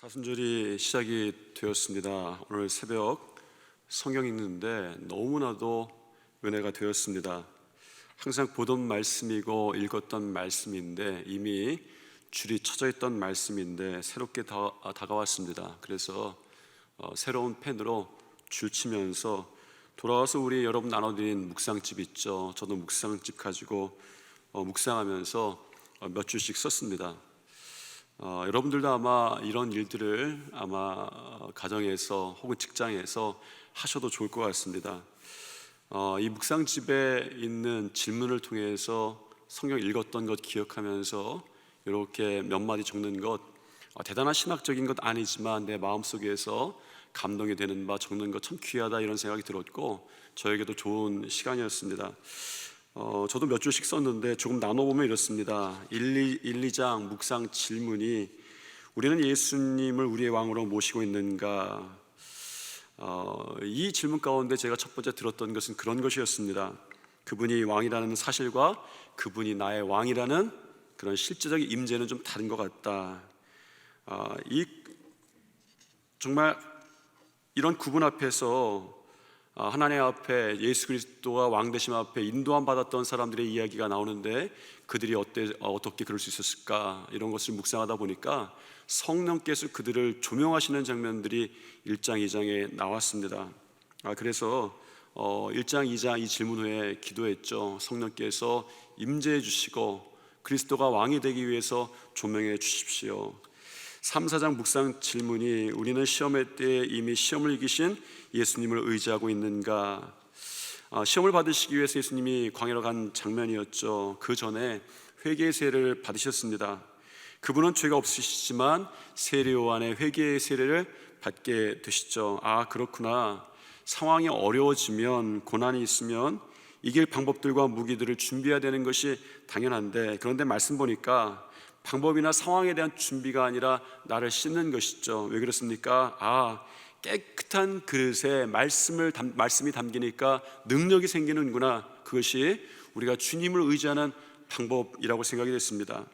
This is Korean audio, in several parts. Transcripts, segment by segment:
사순절이 시작이 되었습니다. 오늘 새벽 성경 읽는데 너무나도 은혜가 되었습니다. 항상 보던 말씀이고 읽었던 말씀인데 이미 줄이 쳐져 있던 말씀인데 새롭게 다, 아, 다가왔습니다. 그래서 어, 새로운 펜으로 줄 치면서 돌아와서 우리 여러분 나눠드린 묵상집 있죠. 저도 묵상집 가지고 어, 묵상하면서 어, 몇 줄씩 썼습니다. 어, 여러분들도 아마 이런 일들을 아마 어, 가정에서 혹은 직장에서 하셔도 좋을 것 같습니다. 어, 이 묵상집에 있는 질문을 통해서 성경 읽었던 것 기억하면서 이렇게 몇 마디 적는 것 어, 대단한 신학적인 것 아니지만 내 마음 속에서 감동이 되는 바 적는 것 참 귀하다 이런 생각이 들었고 저에게도 좋은 시간이었습니다. 어, 저도 몇 줄씩 썼는데 조금 나눠보면 이렇습니다. 1, 2, 1, 2 장 묵상 질문이 우리는 예수님을 우리의 왕으로 모시고 있는가? 어, 이 질문 가운데 제가 첫 번째 들었던 것은 그런 것이었습니다. 그분이 왕이라는 사실과 그분이 나의 왕이라는 그런 실제적인 임재는 좀 다른 것 같다. 어, 이 정말 이런 구분 앞에서 아, 하나님 앞에 예수 그리스도가 왕 되심 앞에 인도함 받았던 사람들의 이야기가 나오는데 그들이 어때 어, 어떻게 그럴 수 있었을까 이런 것을 묵상하다 보니까 성령께서 그들을 조명하시는 장면들이 1장 2장에 나왔습니다. 아 그래서 어 1장 2장 이 질문 후에 기도했죠. 성령께서 임재해 주시고 그리스도가 왕이 되기 위해서 조명해 주십시오. 3, 4장 묵상 질문이 우리는 시험의 때에 이미 시험을 이기신 예수님을 의지하고 있는가? 아, 시험을 받으시기 위해서 예수님이 광야로 간 장면이었죠. 그 전에 회개의 세례를 받으셨습니다. 그분은 죄가 없으시지만 세례 요한의 회개의 세례를 받게 되시죠. 아 그렇구나. 상황이 어려워지면 고난이 있으면 이길 방법들과 무기들을 준비해야 되는 것이 당연한데 그런데 말씀 보니까 방법이나 상황에 대한 준비가 아니라 나를 씻는 것이죠. 왜 그렇습니까? 아, 깨끗한 그릇에 말씀을 담, 말씀이 담기니까 능력이 생기는구나. 그것이 우리가 주님을 의지하는 방법이라고 생각이 됐습니다.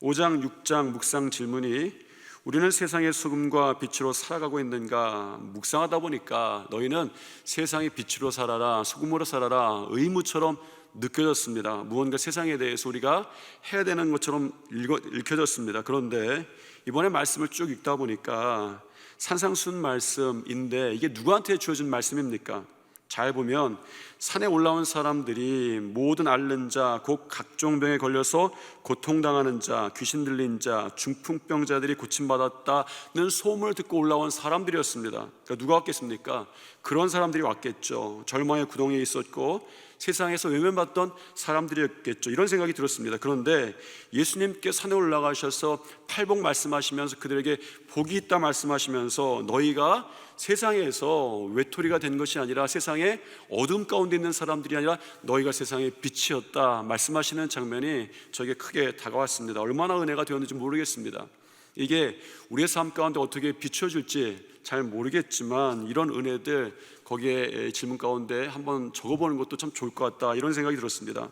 5장, 6장 묵상 질문이 우리는 세상의 소금과 빛으로 살아가고 있는가 묵상하다 보니까 너희는 세상의 빛으로 살아라 소금으로 살아라 의무처럼 느껴졌습니다. 무언가 세상에 대해서 우리가 해야 되는 것처럼 읽어, 읽혀졌습니다. 그런데 이번에 말씀을 쭉 읽다 보니까 산상순 말씀인데 이게 누구한테 주어진 말씀입니까? 잘 보면 산에 올라온 사람들이 모든 앓는 자, 곧 각종 병에 걸려서 고통당하는 자, 귀신 들린 자, 중풍병자들이 고침받았다는 소문을 듣고 올라온 사람들이었습니다. 그러니까 누가 왔겠습니까? 그런 사람들이 왔겠죠. 절망의 구덩이에 있었고 세상에서 외면받던 사람들이었겠죠. 이런 생각이 들었습니다. 그런데 예수님께 산에 올라가셔서 팔복 말씀하시면서 그들에게 복이 있다 말씀하시면서 너희가 세상에서 외톨이가 된 것이 아니라 세상에 어둠 가운데 있는 사람들이 아니라 너희가 세상의 빛이었다 말씀하시는 장면이 저에게 크게 다가왔습니다. 얼마나 은혜가 되었는지 모르겠습니다. 이게 우리의 삶 가운데 어떻게 비춰줄지 잘 모르겠지만 이런 은혜들 거기에 질문 가운데 한번 적어보는 것도 참 좋을 것 같다 이런 생각이 들었습니다.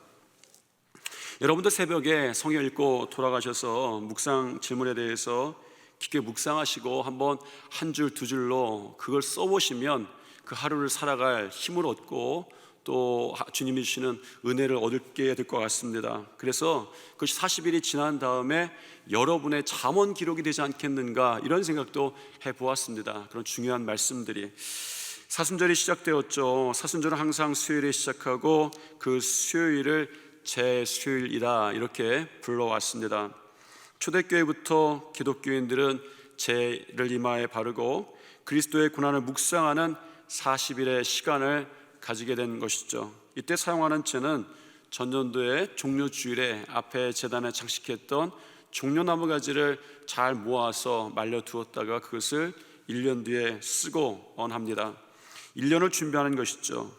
여러분도 새벽에 성경 읽고 돌아가셔서 묵상 질문에 대해서 깊게 묵상하시고 한번 한 줄 두 줄로 그걸 써보시면 그 하루를 살아갈 힘을 얻고 또 주님이 주시는 은혜를 얻게 될 것 같습니다. 그래서 그것이 40일이 지난 다음에 여러분의 잠언 기록이 되지 않겠는가 이런 생각도 해보았습니다. 그런 중요한 말씀들이 사순절이 시작되었죠. 사순절은 항상 수요일에 시작하고 그 수요일을 제 수요일이다 이렇게 불러왔습니다. 초대교회부터 기독교인들은 제를 이마에 바르고 그리스도의 고난을 묵상하는 40일의 시간을 가지게 된 것이죠. 이때 사용하는 채는 전년도에 종려 주일에 앞에 재단에 장식했던 종려나무 가지를 잘 모아서 말려 두었다가 그것을 1년 뒤에 쓰고 언합니다. 1년을 준비하는 것이죠.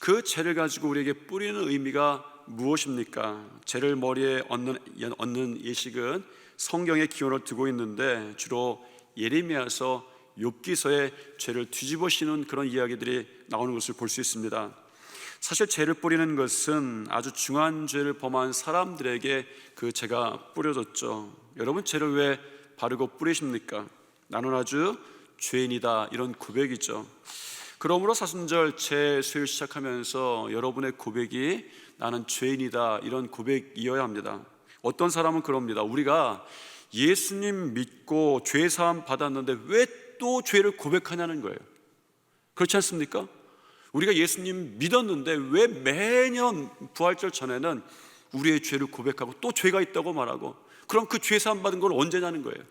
그 재를 가지고 우리에게 뿌리는 의미가 무엇입니까? 재를 머리에 얹는, 얹는 예식은 성경의 기원을 두고 있는데 주로 예레미야서 욥기서에 죄를 뒤집어 씌는 그런 이야기들이 나오는 것을 볼 수 있습니다. 사실 죄를 뿌리는 것은 아주 중한 죄를 범한 사람들에게 그 죄가 뿌려졌죠. 여러분 죄를 왜 바르고 뿌리십니까? 나는 아주 죄인이다 이런 고백이죠. 그러므로 사순절 제 수요일 시작하면서 여러분의 고백이 나는 죄인이다 이런 고백이어야 합니다. 어떤 사람은 그럽니다. 우리가 예수님 믿고 죄 사함 받았는데 왜 또 죄를 고백하냐는 거예요. 그렇지 않습니까? 우리가 예수님 믿었는데 왜 매년 부활절 전에는 우리의 죄를 고백하고 또 죄가 있다고 말하고 그럼 그 죄 사함 받은 건 언제냐는 거예요.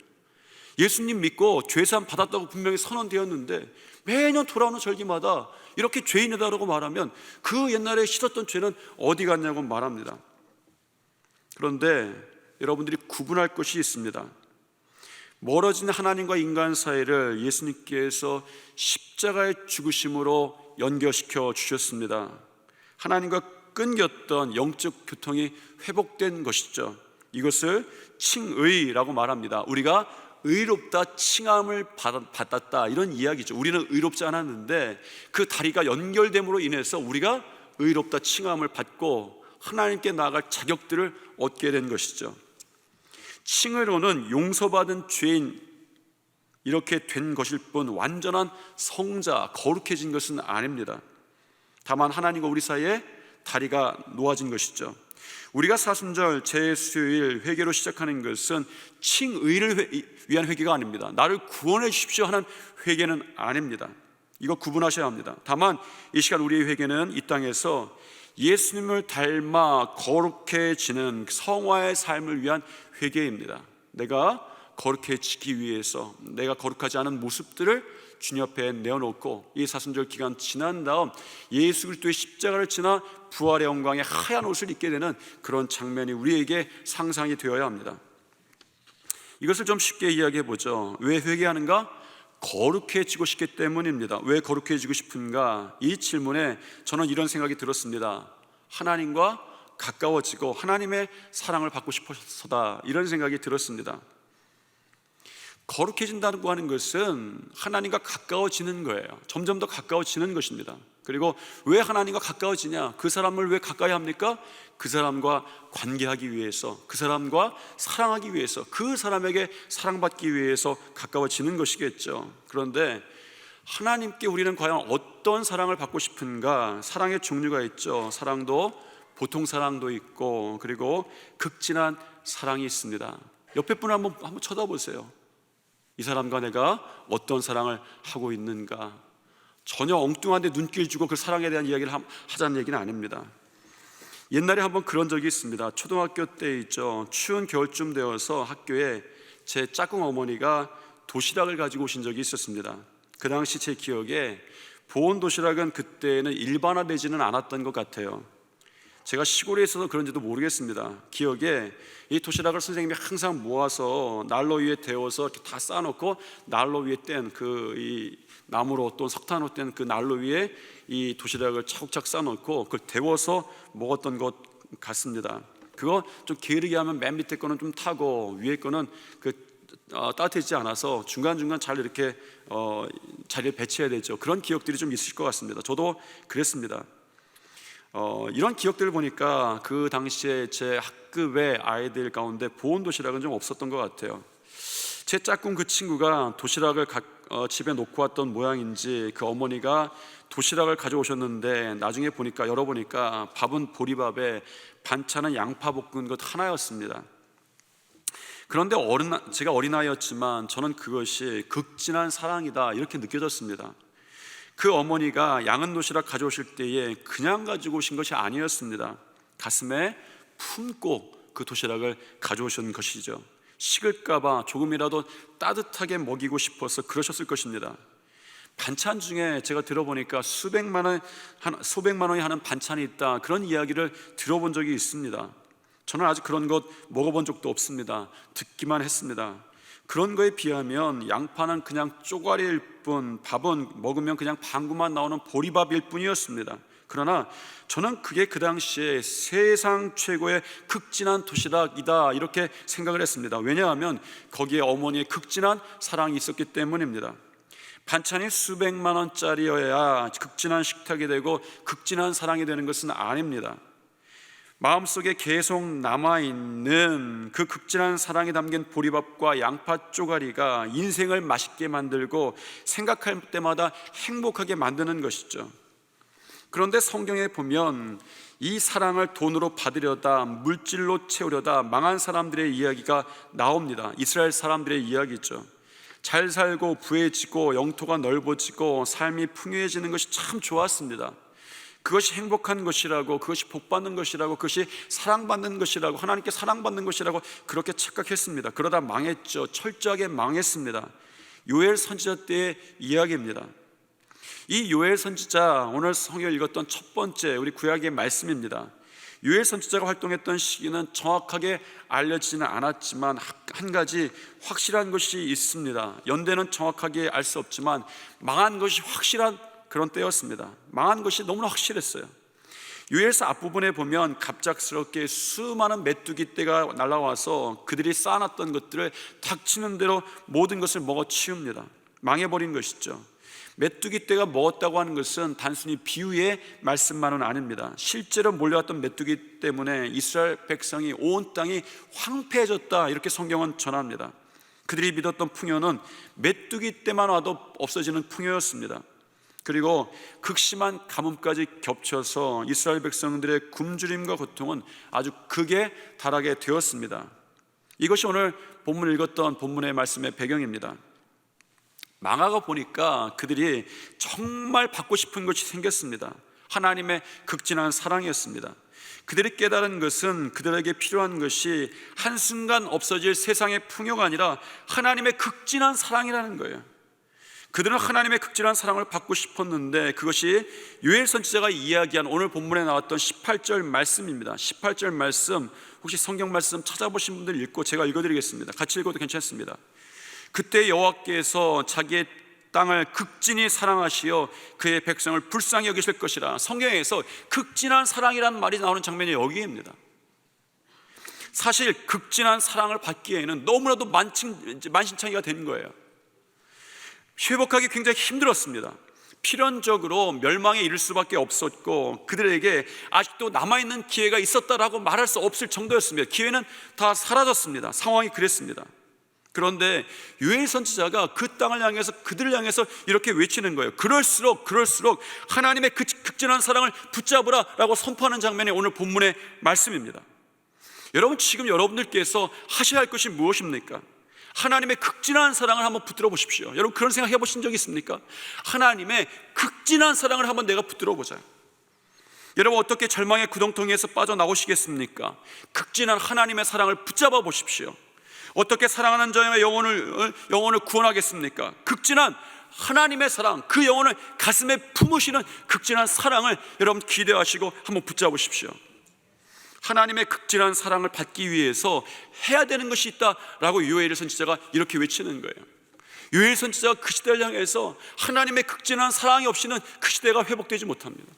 예수님 믿고 죄 사함 받았다고 분명히 선언되었는데 매년 돌아오는 절기마다 이렇게 죄인이다라고 말하면 그 옛날에 씻었던 죄는 어디 갔냐고 말합니다. 그런데 여러분들이 구분할 것이 있습니다. 멀어진 하나님과 인간 사이를 예수님께서 십자가의 죽으심으로 연결시켜 주셨습니다. 하나님과 끊겼던 영적 교통이 회복된 것이죠. 이것을 칭의라고 말합니다. 우리가 의롭다 칭함을 받았다 이런 이야기죠. 우리는 의롭지 않았는데 그 다리가 연결됨으로 인해서 우리가 의롭다 칭함을 받고 하나님께 나아갈 자격들을 얻게 된 것이죠. 칭의로는 용서받은 죄인 이렇게 된 것일 뿐 완전한 성자 거룩해진 것은 아닙니다. 다만 하나님과 우리 사이에 다리가 놓아진 것이죠. 우리가 사순절 제수요일 회개로 시작하는 것은 칭의를 위한 회개가 아닙니다. 나를 구원해 주십시오 하는 회개는 아닙니다. 이거 구분하셔야 합니다. 다만 이 시간 우리의 회개는 이 땅에서 예수님을 닮아 거룩해지는 성화의 삶을 위한 회개입니다. 내가 거룩해지기 위해서 내가 거룩하지 않은 모습들을 주님 앞에 내어놓고 이 사순절 기간 지난 다음 예수 그리스도의 십자가를 지나 부활의 영광의 하얀 옷을 입게 되는 그런 장면이 우리에게 상상이 되어야 합니다. 이것을 좀 쉽게 이야기해 보죠. 왜 회개하는가? 거룩해지고 싶기 때문입니다. 왜 거룩해지고 싶은가? 이 질문에 저는 이런 생각이 들었습니다. 하나님과 가까워지고 하나님의 사랑을 받고 싶어서다. 이런 생각이 들었습니다. 거룩해진다고 하는 것은 하나님과 가까워지는 거예요. 점점 더 가까워지는 것입니다. 그리고 왜 하나님과 가까워지냐? 그 사람을 왜 가까이 합니까? 그 사람과 관계하기 위해서, 그 사람과 사랑하기 위해서, 그 사람에게 사랑받기 위해서 가까워지는 것이겠죠. 그런데 하나님께 우리는 과연 어떤 사랑을 받고 싶은가? 사랑의 종류가 있죠. 사랑도 보통 사랑도 있고, 그리고 극진한 사랑이 있습니다. 옆에 분 한번 한번 쳐다보세요. 이 사람과 내가 어떤 사랑을 하고 있는가? 전혀 엉뚱한데 눈길 주고 그 사랑에 대한 이야기를 하자는 얘기는 아닙니다. 옛날에 한번 그런 적이 있습니다. 초등학교 때 있죠. 추운 겨울쯤 되어서 학교에 제 짝꿍 어머니가 도시락을 가지고 오신 적이 있었습니다. 그 당시 제 기억에 보온 도시락은 그때는 일반화되지는 않았던 것 같아요. 제가 시골에 있어서 그런지도 모르겠습니다. 기억에 이 도시락을 선생님이 항상 모아서 난로 위에 데워서 다 쌓아놓고 난로 위에 뗀 그 이 나무로 또 석탄으로 뗀 그 난로 위에 이 도시락을 차곡차곡 쌓아놓고 그걸 데워서 먹었던 것 같습니다. 그거 좀 게으르게 하면 맨 밑에 거는 좀 타고 위에 거는 그 어, 따뜻해지지 않아서 중간 중간 잘 이렇게 어, 자리에 배치해야 되죠. 그런 기억들이 좀 있을 것 같습니다. 저도 그랬습니다. 어, 이런 기억들을 보니까 그 당시에 제 학급의 아이들 가운데 보온 도시락은 좀 없었던 것 같아요. 제 짝꿍 그 친구가 도시락을 가, 어, 집에 놓고 왔던 모양인지 그 어머니가 도시락을 가져오셨는데 나중에 보니까 열어보니까 밥은 보리밥에 반찬은 양파 볶은 것 하나였습니다. 그런데 어린 제가 어린아이였지만 저는 그것이 극진한 사랑이다 이렇게 느껴졌습니다. 그 어머니가 양은 도시락 가져오실 때에 그냥 가지고 오신 것이 아니었습니다. 가슴에 품고 그 도시락을 가져오신 것이죠. 식을까봐 조금이라도 따뜻하게 먹이고 싶어서 그러셨을 것입니다. 반찬 중에 제가 들어보니까 수백만 원, 수백만 원이 하는 반찬이 있다 그런 이야기를 들어본 적이 있습니다. 저는 아직 그런 것 먹어본 적도 없습니다. 듣기만 했습니다. 그런 거에 비하면 양파는 그냥 쪼가리일 뿐, 밥은 먹으면 그냥 방구만 나오는 보리밥일 뿐이었습니다. 그러나 저는 그게 그 당시에 세상 최고의 극진한 도시락이다 이렇게 생각을 했습니다. 왜냐하면 거기에 어머니의 극진한 사랑이 있었기 때문입니다. 반찬이 수백만 원짜리여야 극진한 식탁이 되고 극진한 사랑이 되는 것은 아닙니다. 마음속에 계속 남아있는 그 극진한 사랑이 담긴 보리밥과 양파 쪼가리가 인생을 맛있게 만들고 생각할 때마다 행복하게 만드는 것이죠. 그런데 성경에 보면 이 사랑을 돈으로 받으려다 물질로 채우려다 망한 사람들의 이야기가 나옵니다. 이스라엘 사람들의 이야기죠. 잘 살고 부해지고 영토가 넓어지고 삶이 풍요해지는 것이 참 좋았습니다. 그것이 행복한 것이라고 그것이 복받는 것이라고 그것이 사랑받는 것이라고 하나님께 사랑받는 것이라고 그렇게 착각했습니다. 그러다 망했죠. 철저하게 망했습니다. 요엘 선지자 때의 이야기입니다. 이 요엘 선지자 오늘 성경 읽었던 첫 번째 우리 구약의 말씀입니다. 요엘 선지자가 활동했던 시기는 정확하게 알려지지는 않았지만 한 가지 확실한 것이 있습니다. 연대는 정확하게 알 수 없지만 망한 것이 확실한 그런 때였습니다. 망한 것이 너무나 확실했어요. 요엘서 앞부분에 보면 갑작스럽게 수많은 메뚜기 떼가 날아와서 그들이 쌓아놨던 것들을 닥치는 대로 모든 것을 먹어 치웁니다. 망해버린 것이죠. 메뚜기 떼가 먹었다고 하는 것은 단순히 비유의 말씀만은 아닙니다. 실제로 몰려왔던 메뚜기 때문에 이스라엘 백성이 온 땅이 황폐해졌다 이렇게 성경은 전합니다. 그들이 믿었던 풍요는 메뚜기 떼만 와도 없어지는 풍요였습니다. 그리고 극심한 가뭄까지 겹쳐서 이스라엘 백성들의 굶주림과 고통은 아주 극에 달하게 되었습니다. 이것이 오늘 본문 읽었던 본문의 말씀의 배경입니다. 망하고 보니까 그들이 정말 받고 싶은 것이 생겼습니다. 하나님의 극진한 사랑이었습니다. 그들이 깨달은 것은 그들에게 필요한 것이 한순간 없어질 세상의 풍요가 아니라 하나님의 극진한 사랑이라는 거예요. 그들은 하나님의 극진한 사랑을 받고 싶었는데 그것이 요엘 선지자가 이야기한 오늘 본문에 나왔던 18절 말씀입니다. 18절 말씀 혹시 성경 말씀 찾아보신 분들 읽고 제가 읽어드리겠습니다. 같이 읽어도 괜찮습니다. 그때 여호와께서 자기의 땅을 극진히 사랑하시어 그의 백성을 불쌍히 여기실 것이라 성경에서 극진한 사랑이라는 말이 나오는 장면이 여기입니다. 사실 극진한 사랑을 받기에는 너무나도 만신, 만신창이가 되는 거예요. 회복하기 굉장히 힘들었습니다. 필연적으로 멸망에 이를 수밖에 없었고 그들에게 아직도 남아있는 기회가 있었다라고 말할 수 없을 정도였습니다. 기회는 다 사라졌습니다. 상황이 그랬습니다. 그런데 유엘 선지자가 그 땅을 향해서 그들을 향해서 이렇게 외치는 거예요. 그럴수록 그럴수록 하나님의 그 극진한 사랑을 붙잡으라라고 선포하는 장면이 오늘 본문의 말씀입니다. 여러분 지금 여러분들께서 하셔야 할 것이 무엇입니까? 하나님의 극진한 사랑을 한번 붙들어 보십시오. 여러분 그런 생각 해보신 적 있습니까? 하나님의 극진한 사랑을 한번 내가 붙들어 보자. 여러분 어떻게 절망의 구덩텅이에서 빠져나오시겠습니까? 극진한 하나님의 사랑을 붙잡아 보십시오. 어떻게 사랑하는 자의 영혼을 영혼을 구원하겠습니까? 극진한 하나님의 사랑, 그 영혼을 가슴에 품으시는 극진한 사랑을 여러분 기대하시고 한번 붙잡으십시오. 하나님의 극진한 사랑을 받기 위해서 해야 되는 것이 있다라고 요엘 선지자가 이렇게 외치는 거예요. 요엘 선지자가 그 시대를 향해서 하나님의 극진한 사랑이 없이는 그 시대가 회복되지 못합니다.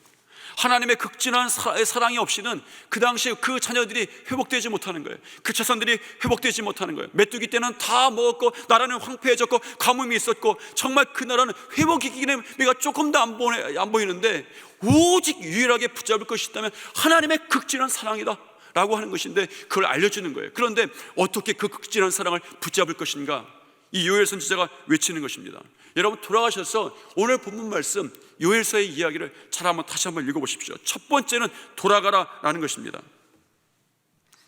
하나님의 극진한 사랑이 없이는 그 당시에 그 자녀들이 회복되지 못하는 거예요. 그 자손들이 회복되지 못하는 거예요. 메뚜기 때는 다 먹었고 나라는 황폐해졌고 가뭄이 있었고 정말 그 나라는 회복이 기능가 조금도 안 보이는데 오직 유일하게 붙잡을 것이 있다면 하나님의 극진한 사랑이다. 라고 하는 것인데 그걸 알려주는 거예요. 그런데 어떻게 그 극진한 사랑을 붙잡을 것인가? 이 요엘 선지자가 외치는 것입니다. 여러분 돌아가셔서 오늘 본문 말씀 요엘서의 이야기를 잘 한번 다시 한번 읽어보십시오. 첫 번째는 돌아가라라는 것입니다.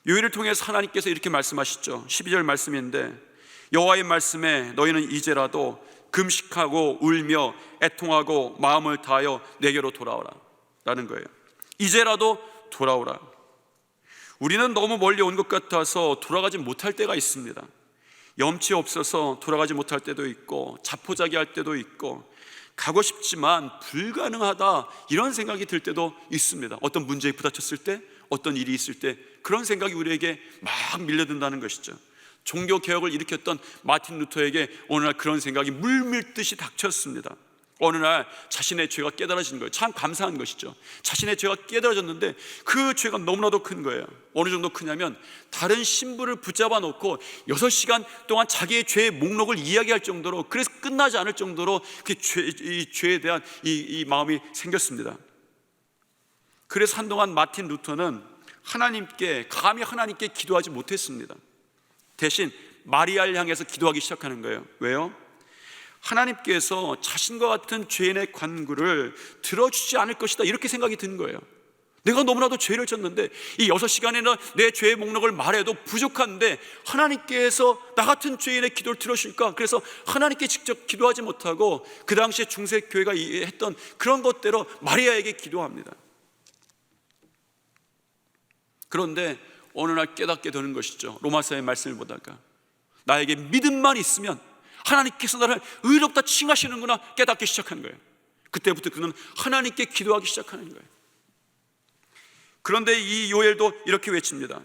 요엘을 통해서 하나님께서 이렇게 말씀하시죠. 12절 말씀인데 여호와의 말씀에 너희는 이제라도 금식하고 울며 애통하고 마음을 다하여 내게로 돌아오라 라는 거예요. 이제라도 돌아오라. 우리는 너무 멀리 온 것 같아서 돌아가지 못할 때가 있습니다. 염치 없어서 돌아가지 못할 때도 있고 자포자기 할 때도 있고 가고 싶지만 불가능하다 이런 생각이 들 때도 있습니다. 어떤 문제에 부딪혔을 때, 어떤 일이 있을 때 그런 생각이 우리에게 막 밀려든다는 것이죠. 종교 개혁을 일으켰던 마틴 루터에게 어느 날 그런 생각이 물밀듯이 닥쳤습니다. 어느 날 자신의 죄가 깨달아진 거예요. 참 감사한 것이죠. 자신의 죄가 깨달아졌는데 그 죄가 너무나도 큰 거예요. 어느 정도 크냐면 다른 신부를 붙잡아 놓고 6시간 동안 자기의 죄의 목록을 이야기할 정도로 그래서 끝나지 않을 정도로 그 죄, 이 죄에 대한 이, 이 마음이 생겼습니다. 그래서 한동안 마틴 루터는 하나님께 감히 하나님께 기도하지 못했습니다. 대신 마리아를 향해서 기도하기 시작하는 거예요. 왜요? 하나님께서 자신과 같은 죄인의 관구를 들어주지 않을 것이다 이렇게 생각이 든 거예요. 내가 너무나도 죄를 졌는데 이 여섯 시간이나 내 죄의 목록을 말해도 부족한데 하나님께서 나 같은 죄인의 기도를 들어줄까? 그래서 하나님께 직접 기도하지 못하고 그 당시에 중세 교회가 했던 그런 것대로 마리아에게 기도합니다. 그런데 어느 날 깨닫게 되는 것이죠. 로마서의 말씀을 보다가 나에게 믿음만 있으면 하나님께서 나를 의롭다 칭하시는구나 깨닫기 시작한 거예요. 그때부터 그는 하나님께 기도하기 시작하는 거예요. 그런데 이 요엘도 이렇게 외칩니다.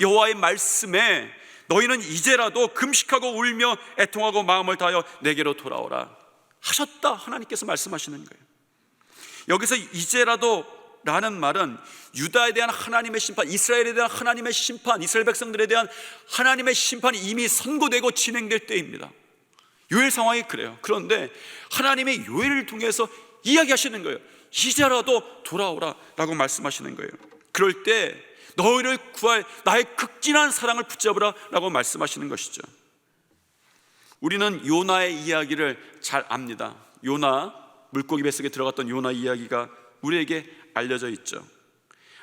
여호와의 말씀에 너희는 이제라도 금식하고 울며 애통하고 마음을 다하여 내게로 돌아오라 하셨다 하나님께서 말씀하시는 거예요. 여기서 이제라도 라는 말은 유다에 대한 하나님의 심판, 이스라엘에 대한 하나님의 심판, 이스라엘 백성들에 대한 하나님의 심판이 이미 선고되고 진행될 때입니다. 요엘 상황이 그래요. 그런데 하나님의 요엘을 통해서 이야기하시는 거예요. 이제라도 돌아오라 라고 말씀하시는 거예요. 그럴 때 너희를 구할 나의 극진한 사랑을 붙잡으라 라고 말씀하시는 것이죠. 우리는 요나의 이야기를 잘 압니다. 요나, 물고기 뱃속에 들어갔던 요나 이야기가 우리에게 알려져 있죠.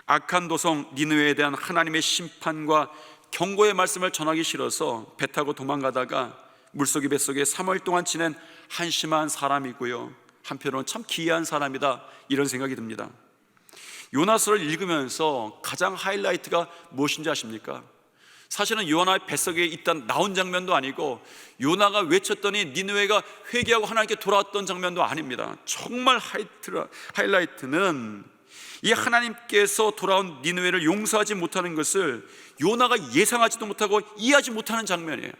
악한 도성 니느웨에 대한 하나님의 심판과 경고의 말씀을 전하기 싫어서 배 타고 도망가다가 물속의 뱃속에 3월 동안 지낸 한심한 사람이고요. 한편으로는 참 기이한 사람이다 이런 생각이 듭니다. 요나서를 읽으면서 가장 하이라이트가 무엇인지 아십니까? 사실은 요나의 뱃속에 있던 나온 장면도 아니고 요나가 외쳤더니 니느웨가 회개하고 하나님께 돌아왔던 장면도 아닙니다. 정말 하이라이트는 이 하나님께서 돌아온 니느웨를 용서하지 못하는 것을 요나가 예상하지도 못하고 이해하지 못하는 장면이에요.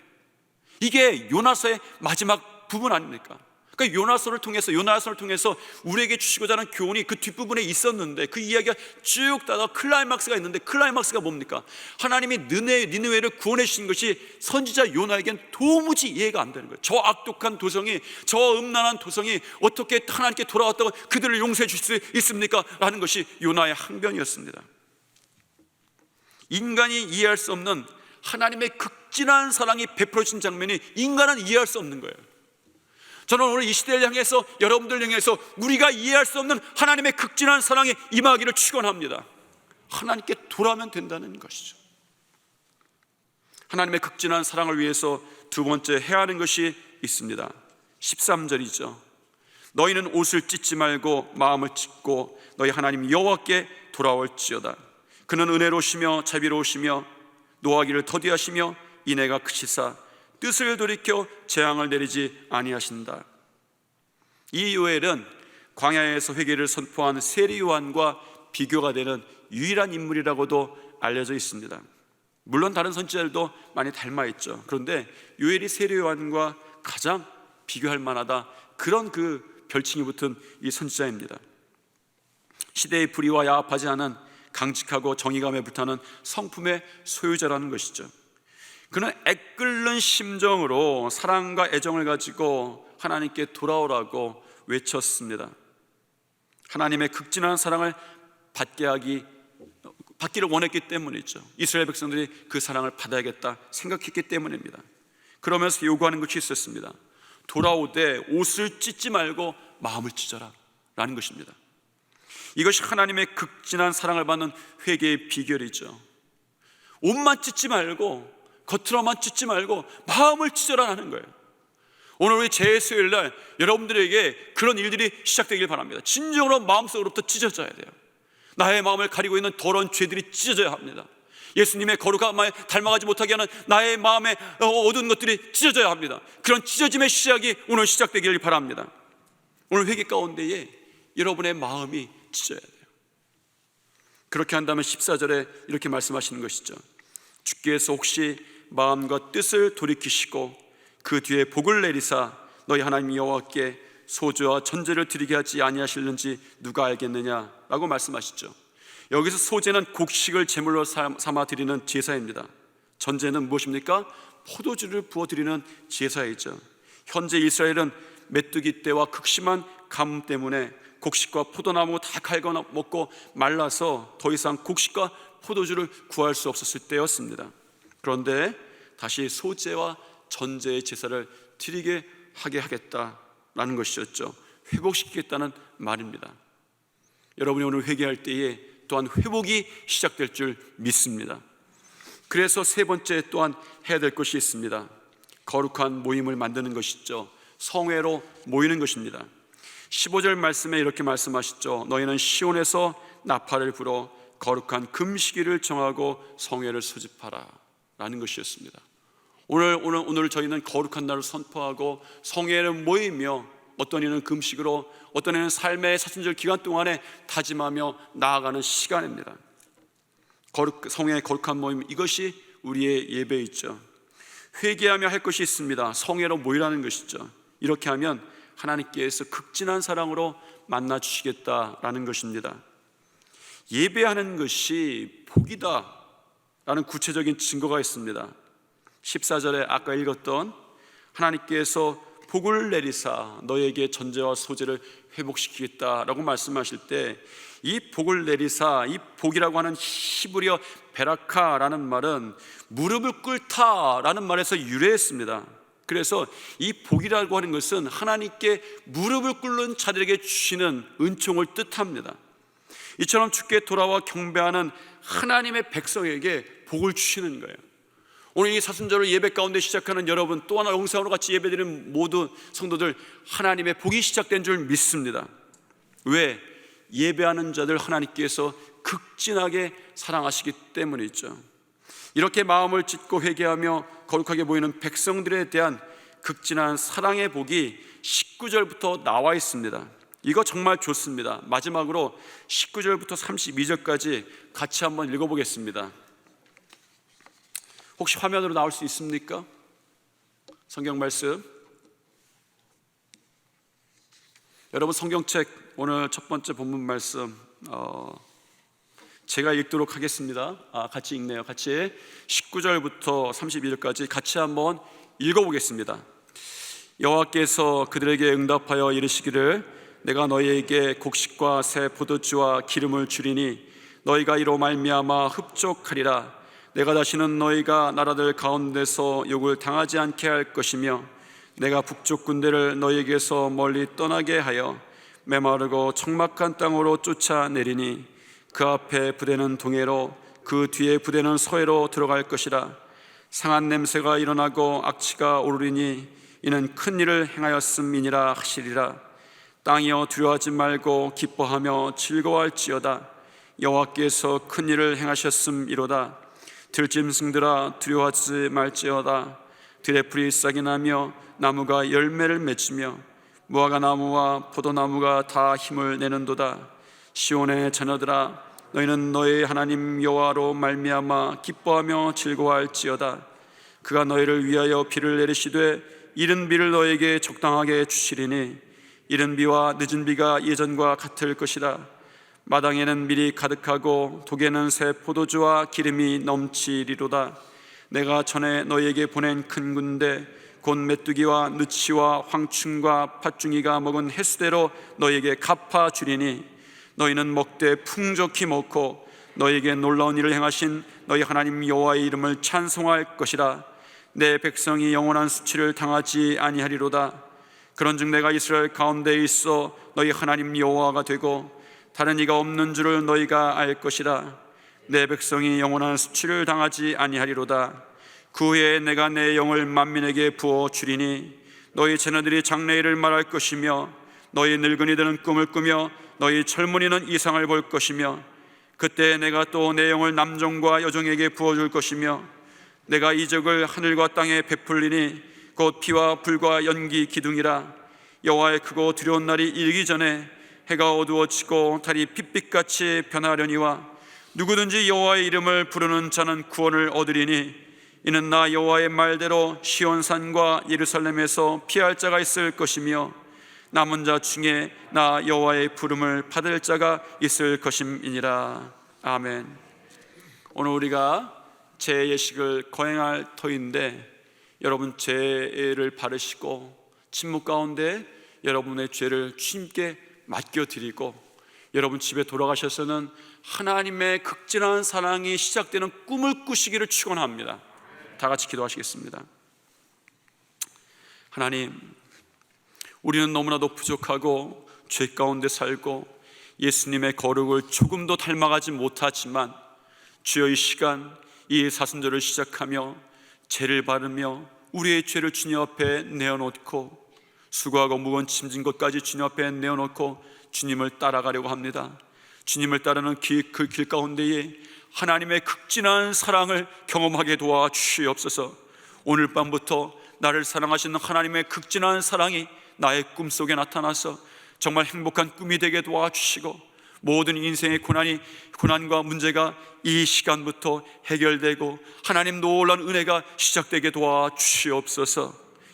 이게 요나서의 마지막 부분 아닙니까? 그러니까 요나서를 통해서 요나서를 통해서 우리에게 주시고자 하는 교훈이 그 뒷부분에 있었는데 그 이야기가 쭉 따라 클라이막스가 있는데 클라이막스가 뭡니까? 하나님이 느네, 니느웨를 구원해 주신 것이 선지자 요나에겐 도무지 이해가 안 되는 거예요. 저 악독한 도성이 저 음란한 도성이 어떻게 하나님께 돌아왔다고 그들을 용서해 줄수 있습니까? 라는 것이 요나의 항변이었습니다. 인간이 이해할 수 없는 하나님의 극진한 사랑이 베풀어진 장면이 인간은 이해할 수 없는 거예요. 저는 오늘 이 시대를 향해서 여러분들 향해서 우리가 이해할 수 없는 하나님의 극진한 사랑에 임하기를 축원합니다. 하나님께 돌아오면 된다는 것이죠. 하나님의 극진한 사랑을 위해서 두 번째 해야 하는 것이 있습니다. 13절이죠. 너희는 옷을 찢지 말고 마음을 찢고 너희 하나님 여호와께 돌아올지어다. 그는 은혜로우시며 자비로우시며 노하기를 더디하시며 인애가 크시사 뜻을 돌이켜 재앙을 내리지 아니하신다. 이 요엘은 광야에서 회개를 선포한 세리 요한과 비교가 되는 유일한 인물이라고도 알려져 있습니다. 물론 다른 선지자들도 많이 닮아 있죠. 그런데 요엘이 세리 요한과 가장 비교할 만하다. 그런 그 별칭이 붙은 이 선지자입니다. 시대의 불의와 야합하지 않은 강직하고 정의감에 불타는 성품의 소유자라는 것이죠. 그는 애끓는 심정으로 사랑과 애정을 가지고 하나님께 돌아오라고 외쳤습니다. 하나님의 극진한 사랑을 받게 하기 받기를 원했기 때문이죠. 이스라엘 백성들이 그 사랑을 받아야겠다 생각했기 때문입니다. 그러면서 요구하는 것이 있었습니다. 돌아오되 옷을 찢지 말고 마음을 찢어라 라는 것입니다. 이것이 하나님의 극진한 사랑을 받는 회개의 비결이죠. 옷만 찢지 말고 겉으로만 찢지 말고 마음을 찢어라 하는 거예요. 오늘 우리 제수요일 날 여러분들에게 그런 일들이 시작되길 바랍니다. 진정으로 마음속으로부터 찢어져야 돼요. 나의 마음을 가리고 있는 더러운 죄들이 찢어져야 합니다. 예수님의 거룩한 마음에 닮아가지 못하게 하는 나의 마음의 어두운 것들이 찢어져야 합니다. 그런 찢어짐의 시작이 오늘 시작되기를 바랍니다. 오늘 회개 가운데에 여러분의 마음이 찢어야 돼요. 그렇게 한다면 14절에 이렇게 말씀하시는 것이죠. 주께서 혹시 마음과 뜻을 돌이키시고 그 뒤에 복을 내리사 너희 하나님 여호와께 소주와 전제를 드리게 하지 아니하실는지 누가 알겠느냐라고 말씀하시죠. 여기서 소제는 곡식을 제물로 삼아 드리는 제사입니다. 전제는 무엇입니까? 포도주를 부어 드리는 제사이죠. 현재 이스라엘은 메뚜기 때와 극심한 가뭄 때문에 곡식과 포도나무 다 갈거 먹고 말라서 더 이상 곡식과 포도주를 구할 수 없었을 때였습니다. 그런데 다시 소재와 전제의 제사를 드리게 하게 하겠다라는 것이었죠. 회복시키겠다는 말입니다. 여러분이 오늘 회개할 때에 또한 회복이 시작될 줄 믿습니다. 그래서 세 번째 또한 해야 될 것이 있습니다. 거룩한 모임을 만드는 것이죠. 성회로 모이는 것입니다. 15절 말씀에 이렇게 말씀하시죠. 너희는 시온에서 나팔을 불어 거룩한 금식일을 정하고 성회를 소집하라. 라는 것이었습니다. 오늘, 오늘, 오늘 저희는 거룩한 날을 선포하고 성회를 모이며 어떤 이는 금식으로 어떤 이는 삶의 사순절 기간 동안에 다짐하며 나아가는 시간입니다. 거룩, 성의 거룩한 모임 이것이 우리의 예배이죠. 회개하며 할 것이 있습니다. 성회로 모이라는 것이죠. 이렇게 하면 하나님께서 극진한 사랑으로 만나 주시겠다라는 것입니다. 예배하는 것이 복이다라는 구체적인 증거가 있습니다. 14절에 아까 읽었던 하나님께서 복을 내리사 너에게 전제와 소재를 회복시키겠다라고 말씀하실 때 이 복을 내리사 이 복이라고 하는 히브리어 베라카라는 말은 무릎을 꿇다라는 말에서 유래했습니다. 그래서 이 복이라고 하는 것은 하나님께 무릎을 꿇는 자들에게 주시는 은총을 뜻합니다. 이처럼 주께 돌아와 경배하는 하나님의 백성에게 복을 주시는 거예요. 오늘 이 사순절을 예배 가운데 시작하는 여러분 또 하나 영상으로 같이 예배드리는 모든 성도들 하나님의 복이 시작된 줄 믿습니다. 왜? 예배하는 자들 하나님께서 극진하게 사랑하시기 때문이죠. 이렇게 마음을 찢고 회개하며 거룩하게 보이는 백성들에 대한 극진한 사랑의 복이 19절부터 나와 있습니다. 이거 정말 좋습니다. 마지막으로 19절부터 32절까지 같이 한번 읽어보겠습니다. 혹시 화면으로 나올 수 있습니까? 성경 말씀. 여러분 성경책 오늘 첫 번째 본문 말씀 어, 제가 읽도록 하겠습니다. 아, 같이 읽네요. 같이 19절부터 32절까지 같이 한번 읽어보겠습니다. 여호와께서 그들에게 응답하여 이르시기를 내가 너희에게 곡식과 새 포도주와 기름을 주리니 너희가 이로 말미암아 흡족하리라. 내가 다시는 너희가 나라들 가운데서 욕을 당하지 않게 할 것이며 내가 북쪽 군대를 너희에게서 멀리 떠나게 하여 메마르고 적막한 땅으로 쫓아내리니 그 앞에 부대는 동해로 그 뒤에 부대는 서해로 들어갈 것이라. 상한 냄새가 일어나고 악취가 오르리니 이는 큰 일을 행하였음이니라 하시리라. 땅이여 두려워하지 말고 기뻐하며 즐거워할지어다. 여호와께서 큰 일을 행하셨음이로다 들짐승들아 두려워하지 말지어다. 들의 풀이 싹이 나며 나무가 열매를 맺으며 무화과 나무와 포도나무가 다 힘을 내는도다. 시온의 자녀들아 너희는 너희 하나님 여호와로 말미암아 기뻐하며 즐거워할지어다. 그가 너희를 위하여 비를 내리시되 이른 비를 너에게 적당하게 주시리니 이른 비와 늦은 비가 예전과 같을 것이다 마당에는 밀이 가득하고 독에는 새 포도주와 기름이 넘치리로다. 내가 전에 너희에게 보낸 큰 군대 곧 메뚜기와 느치와 황충과 팥중이가 먹은 횟수대로 너희에게 갚아 주리니 너희는 먹되 풍족히 먹고 너희에게 놀라운 일을 행하신 너희 하나님 여호와의 이름을 찬송할 것이라. 내 백성이 영원한 수치를 당하지 아니하리로다. 그런즉 내가 이스라엘 가운데 있어 너희 하나님 여호와가 되고 다른 이가 없는 줄을 너희가 알 것이라. 내 백성이 영원한 수치를 당하지 아니하리로다. 그 후에 내가 내 영을 만민에게 부어 주리니 너희 자녀들이 장래일을 말할 것이며 너희 늙은이들은 꿈을 꾸며 너희 젊은이는 이상을 볼 것이며 그때 내가 또 내 영을 남종과 여종에게 부어 줄 것이며 내가 이적을 하늘과 땅에 베풀리니 곧 피와 불과 연기 기둥이라. 여호와의 크고 두려운 날이 이르기 전에 해가 어두워지고 달이 핏빛같이 변하려니와 누구든지 여호와의 이름을 부르는 자는 구원을 얻으리니 이는 나 여호와의 말대로 시온산과 예루살렘에서 피할 자가 있을 것이며 남은 자 중에 나 여호와의 부름을 받을 자가 있을 것임이니라 아멘. 오늘 우리가 제 예식을 거행할 터인데 여러분 죄를 바르시고 침묵 가운데 여러분의 죄를 주님께 맡겨 드리고 여러분 집에 돌아가셔서는 하나님의 극진한 사랑이 시작되는 꿈을 꾸시기를 축원합니다. 다 같이 기도하시겠습니다. 하나님, 우리는 너무나도 부족하고 죄 가운데 살고 예수님의 거룩을 조금도 닮아가지 못하지만 주여 이 시간 이 사순절을 시작하며 죄를 바르며 우리의 죄를 주님 앞에 내어놓고 수고하고 무거운 짐진 것까지 주님 앞에 내어놓고 주님을 따라가려고 합니다. 주님을 따르는 길, 그길 가운데에 하나님의 극진한 사랑을 경험하게 도와 주시옵소서. 오늘 밤부터 나를 사랑하시는 하나님의 극진한 사랑이 나의 꿈속에 나타나서 정말 행복한 꿈이 되게 도와주시고 모든 인생의 고난이 고난과 문제가 이 시간부터 해결되고 하나님 놀란 은혜가 시작되게 도와주시옵소서.